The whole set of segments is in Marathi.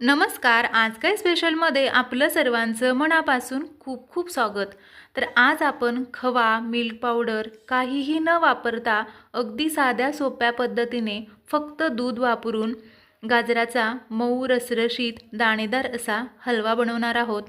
नमस्कार आज काय स्पेशलमध्ये आपलं सर्वांचं मनापासून खूप खूप स्वागत. तर आज आपण खवा मिल्क पावडर काहीही न वापरता अगदी साध्या सोप्या पद्धतीने फक्त दूध वापरून गाजराचा मऊ रसरशीत दाणेदार असा हलवा बनवणार आहोत.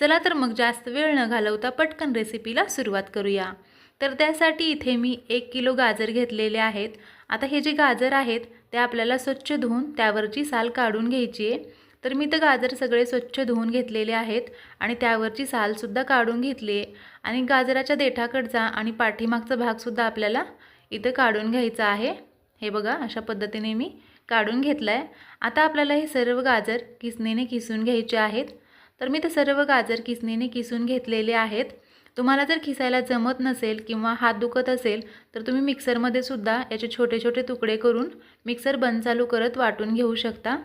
चला तर मग जास्त वेळ न घालवता पटकन रेसिपीला सुरुवात करूया. तर त्यासाठी इथे मी एक किलो गाजर घेतलेले आहेत. आता हे जे गाजर आहेत ते आपल्याला स्वच्छ धुवून त्यावरची साल काढून घ्यायची आहे. तर मी तर गाजर सगळे स्वच्छ धुवून घेतलेले आहेत आणि त्यावरची सालसुद्धा काढून घेतली आहे. आणि गाजराच्या देठाकडचा आणि पाठीमागचा भागसुद्धा आपल्याला इथं काढून घ्यायचा आहे. हे बघा अशा पद्धतीने मी काढून घेतला आहे आता आपल्याला हे सर्व गाजर किसणीने किसून घ्यायचे आहेत. तर मी ते सर्व गाजर किसणीने किसून घेतलेले आहेत. तुम्हाला जर खिसायला जमत नसेल किंवा हात दुखत असेल तर तुम्ही मिक्सरमध्ये सुद्धा याचे छोटे छोटे तुकडे करून मिक्सर बंद चालू करत वाटून घेऊ शकता.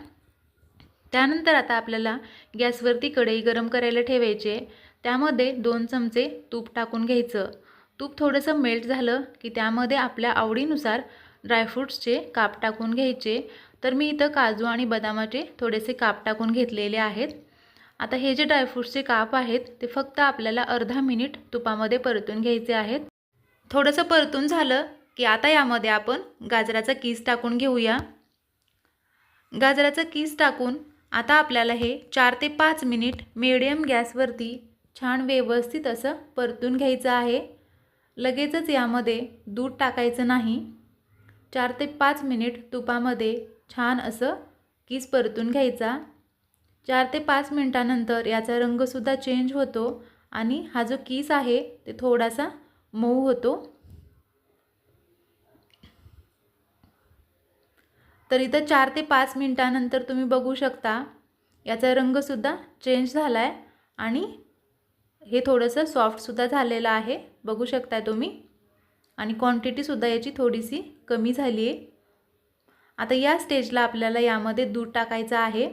त्यानंतर आता आपल्याला गॅसवरती कढई गरम करायला ठेवायचे त्यामध्ये दोन चमचे तूप टाकून घ्यायचं. तूप थोडंसं मेल्ट झालं की त्यामध्ये आपल्या आवडीनुसार ड्रायफ्रूट्सचे काप टाकून घ्यायचे. तर मी इथं काजू आणि बदामाचे थोडेसे काप टाकून घेतलेले आहेत. आता हे जे ड्रायफ्रूट्सचे काप आहेत ते फक्त आपल्याला अर्धा मिनिट तुपामध्ये परतून घ्यायचे आहेत. थोडंसं परतून झालं की आता यामध्ये आपण गाजराचा किस टाकून घेऊया. गाजराचा किस टाकून आता आपल्याला हे चार ते पाच मिनिट मिडियम गॅसवरती छान व्यवस्थित असं परतून घ्यायचं आहे. लगेचच यामध्ये दूध टाकायचं नाही. चार ते पाच मिनिट तुपामध्ये छान असं किस परतून घ्यायचा. चार ते पाच मिनटानंतर याचा रंगसुद्धा चेंज होतो आणि हा जो किस आहे ते थोडासा मऊ होतो. तर इथं चार ते पाच मिनटानंतर तुम्ही बघू शकता. याचा रंगसुद्धा चेंज झाला आहे आणि हे थोडंसं सॉफ्टसुद्धा झालेलं आहे. बघू शकता तुम्ही. आणि क्वांटिटीसुद्धा याची थोडीशी कमी झाली आहे. आता या स्टेजला आपल्याला यामध्ये दूध टाकायचं आहे.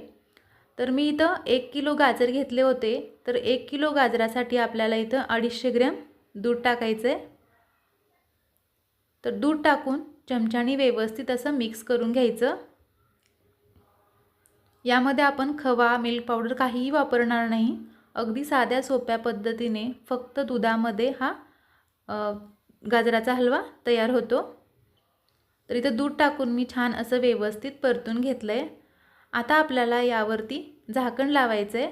तर मी इथं एक किलो गाजर घेतले होते. तर एक किलो गाजरासाठी आपल्याला इथं अडीचशे ग्रॅम दूध टाकायचं आहे तर दूध टाकून चमच्याने व्यवस्थित असं मिक्स करून घ्यायचं. यामध्ये आपण खवा मिल्क पावडर काहीही वापरणार नाही. अगदी साध्या सोप्या पद्धतीने फक्त दुधामध्ये हा गाजराचा हलवा तयार होतो. तर इथं दूध टाकून मी छान असं व्यवस्थित परतून घेतलं आहे आता आपल्याला यावरती झाकण लावायचं आहे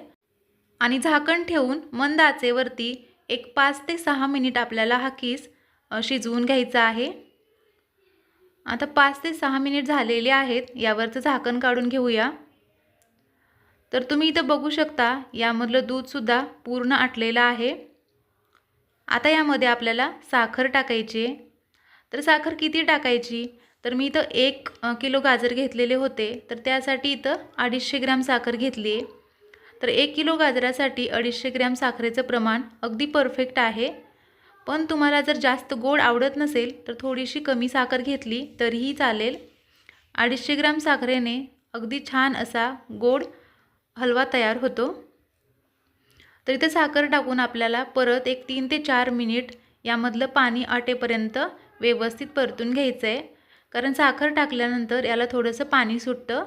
आणि झाकण ठेवून मंद आचेवरती एक पाच ते सहा मिनिट आपल्याला हा किस शिजवून घ्यायचा आहे. आता पाच ते सहा मिनिट झालेले आहेत यावरचं झाकण काढून घेऊया. तर तुम्ही इथं बघू शकता यामधलं दूधसुद्धा पूर्ण आटलेलं आहे. आता यामध्ये आपल्याला साखर टाकायची आहे. तर साखर किती टाकायची? तर मी इथं एक किलो गाजर घेतलेले होते. तर त्यासाठी इथं अडीचशे ग्रॅम साखर घेतली आहे. तर एक किलो गाजरासाठी अडीचशे ग्रॅम साखरेचं प्रमाण अगदी परफेक्ट आहे. पण तुम्हाला जर जास्त गोड आवडत नसेल तर थोडीशी कमी साखर घेतली तरीही चालेल. अडीचशे ग्रॅम साखरेने अगदी छान असा गोड हलवा तयार होतो. तर इथं साखर टाकून आपल्याला परत एक तीन ते चार मिनिट यामधलं पाणी आटेपर्यंत व्यवस्थित परतून घ्यायचं आहे कारण साखर टाकल्यानंतर याला थोडंसं पाणी सुटतं.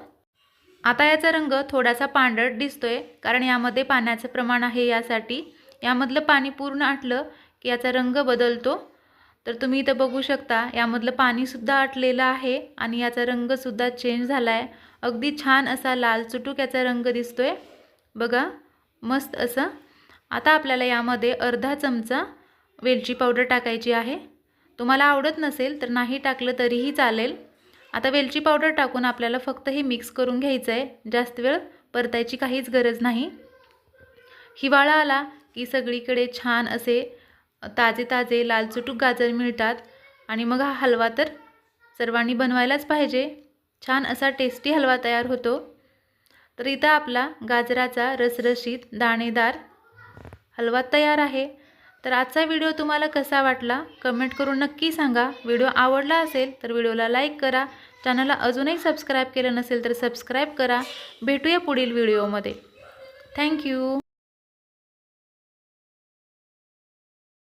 आता याचा रंग थोडासा पांढरट दिसतोय कारण यामध्ये पाण्याचं प्रमाण आहे यासाठी. यामधलं पाणी पूर्ण आटलं की याचा रंग बदलतो. तर तुम्ही इथं बघू शकता यामधलं पाणीसुद्धा आटलेलं आहे आणि याचा रंगसुद्धा चेंज झाला आहे अगदी छान असा लाल चुटूक याचा रंग दिसतो आहे बघा मस्त असं. आता आपल्याला यामध्ये अर्धा चमचा वेलची पावडर टाकायची आहे. तुम्हाला आवडत नसेल तर नाही टाकलं तरीही चालेल. आता वेलची पावडर टाकून आपल्याला फक्त हे मिक्स करून घ्यायचं आहे जास्त वेळ परतायची काहीच गरज नाही. हिवाळा आला की सगळीकडे छान असे ताजे ताजे लालचुटूक गाजर मिळतात. आणि मग हा हलवा तर सर्वांनी बनवायलाच पाहिजे. छान असा टेस्टी हलवा तयार होतो. तर इथं आपला गाजराचा रसरशीत दाणेदार हलवा तयार आहे. तर आजचा व्हिडिओ तुम्हाला कसा वाटला? कमेंट करून नक्की सांगा. व्हिडिओ आवडला असेल तर व्हिडिओला लाईक करा. चॅनलला अजूनही सबस्क्राईब केलं नसेल तर सबस्क्राईब करा. भेटूया पुढील व्हिडिओमध्ये. थँक्यू